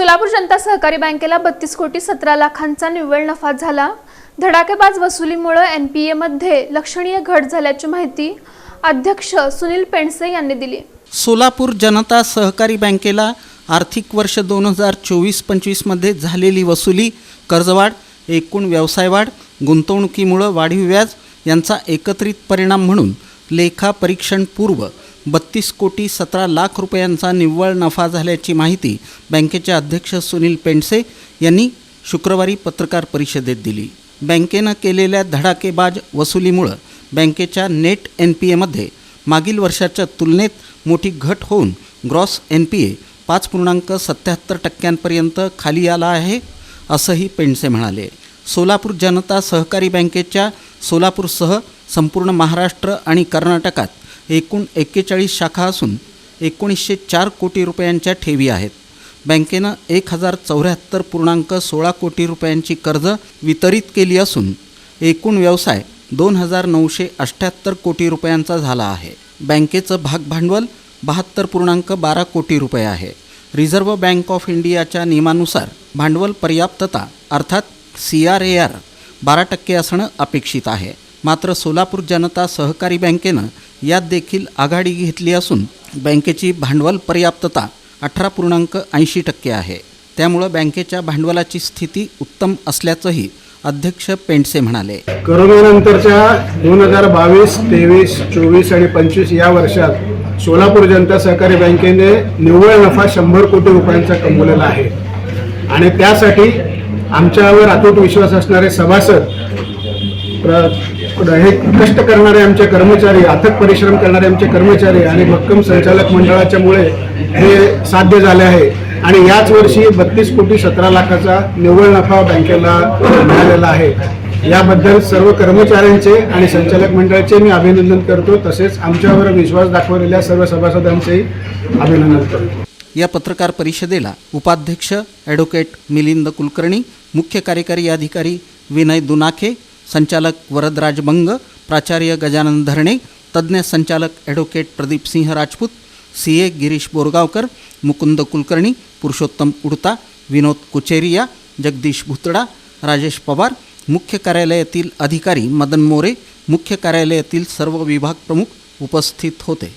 सोलापूर जनता सहकारी बँकेला बत्तीस कोटी सतरा लाखांचा निव्वळ नफा झाला. धडाकेबाज वसुलीमुळे एन पी एमध्ये लक्षणीय घट झाल्याची माहिती अध्यक्ष सुनील पेंडसे यांनी दिली. सोलापूर जनता सहकारी बँकेला आर्थिक वर्ष दोन हजार चोवीस पंचवीसमध्ये झालेली वसुली कर्जवाढ एकूण व्यवसायवाढ गुंतवणुकीमुळं वाढीव व्याज यांचा एकत्रित परिणाम म्हणून लेखा परीक्षणपूर्व बत्तीस कोटी सतरा लाख रुपयांचा निव्वळ नफा झाल्याची माहिती बँकेचे अध्यक्ष सुनील पेंडसे यांनी शुक्रवारी पत्रकार परिषदेत दिली. बँकेनं केलेल्या धडाकेबाज वसुलीमुळं बँकेच्या नेट एन पी एमध्ये मागील वर्षाच्या तुलनेत मोठी घट होऊन ग्रॉस एन पी ए पाच पूर्णांक सत्याहत्तर टक्क्यांपर्यंत खाली आला आहे असंही पेंडसे म्हणाले. सोलापूर जनता सहकारी बँकेच्या सोलापूरसह संपूर्ण महाराष्ट्र आणि कर्नाटकात एकूण एक्केचाळीस शाखा असून एकोणीसशे चार कोटी रुपयांच्या ठेवी आहेत. बँकेनं एक हजार चौऱ्याहत्तर पूर्णांक सोळा कोटी रुपयांची कर्ज वितरित केली असून एकूण व्यवसाय दोन हजार नऊशे अठ्ठ्याहत्तर कोटी रुपयांचा झाला आहे. बँकेचं भागभांडवल बहात्तर पूर्णांक बारा कोटी रुपये आहे. रिझर्व्ह बँक ऑफ इंडियाच्या नियमानुसार भांडवल पर्याप्तता अर्थात सी आर ए आर बारा टक्के असणं अपेक्षित आहे. मात्र सोलापूर जनता सहकारी बँकेनं यात देखील आघाडी घेतली असून बँकेची भांडवल पर्याप्तता अठरा पूर्णांक ऐंशी टक्के आहे. त्यामुळं बँकेच्या भांडवलाची स्थिती उत्तम असल्याचंही अध्यक्ष पेंडसे म्हणाले. करोनानंतरच्या दोन हजार बावीस तेवीस चोवीस आणि पंचवीस या वर्षात सोलापूर जनता सहकारी बँकेने निव्वळ नफा शंभर कोटी रुपयांचा कमवलेला आहे. आणि त्यासाठी आमच्यावर अतूट विश्वास असणारे सभासद हे कष्ट करणारे आमचे कर्मचारी अथक परिश्रम करणारे आमचे कर्मचारी आणि भक्कम संचालक मंडळाच्यामुळे हे साध्य झाले आहे. आणि याच वर्षी बत्तीस कोटी सतरा लाखाचा निव्वळ नफा बँकेला मिळालेला आहे. याबद्दल सर्व कर्मचाऱ्यांचे आणि संचालक मंडळाचे मी अभिनंदन करतो. तसेच आमच्यावर विश्वास दाखवलेल्या सर्व सभासदांचेही अभिनंदन करतो. या पत्रकार परिषदेला उपाध्यक्ष ॲडव्होकेट मिलिंद कुलकर्णी मुख्य कार्यकारी अधिकारी विनय दुनाखे संचालक वरदराज बंग प्राचार्य गजानन धरणे तज्ज्ञ संचालक advocate Pradeep Singh Rajput C A Girish Borgaonkar Mukund Kulkarni Purushottam Udta Vinod Kucheriya Jagdish Bhutada Rajesh Pawar मुख्य कार्यालयातील अधिकारी मदन मोरे मुख्य कार्यालयातील सर्व विभाग प्रमुख उपस्थित होते.